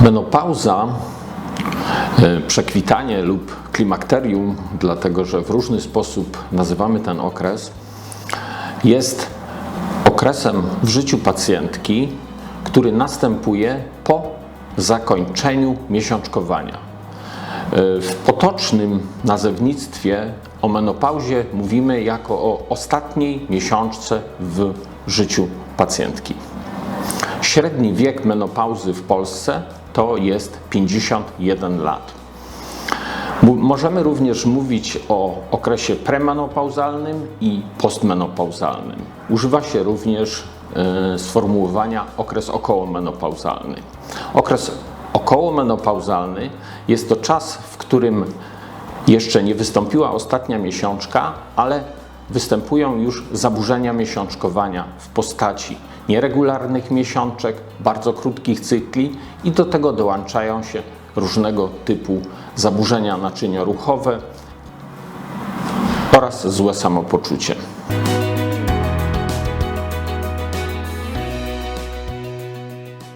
Menopauza, e, przekwitanie lub klimakterium, dlatego że w różny sposób nazywamy ten okres, jest okresem w życiu pacjentki, który następuje po zakończeniu miesiączkowania. E, W potocznym nazewnictwie o menopauzie mówimy jako o ostatniej miesiączce w życiu pacjentki. Średni wiek menopauzy w Polsce to jest 51 lat. Możemy również mówić o okresie premenopauzalnym i postmenopauzalnym. Używa się również e, sformułowania okres okołomenopauzalny. Okres okołomenopauzalny jest to czas, w którym jeszcze nie wystąpiła ostatnia miesiączka, ale występują już zaburzenia miesiączkowania w postaci nieregularnych miesiączek, bardzo krótkich cykli i do tego dołączają się różnego typu zaburzenia naczynia ruchowe oraz złe samopoczucie.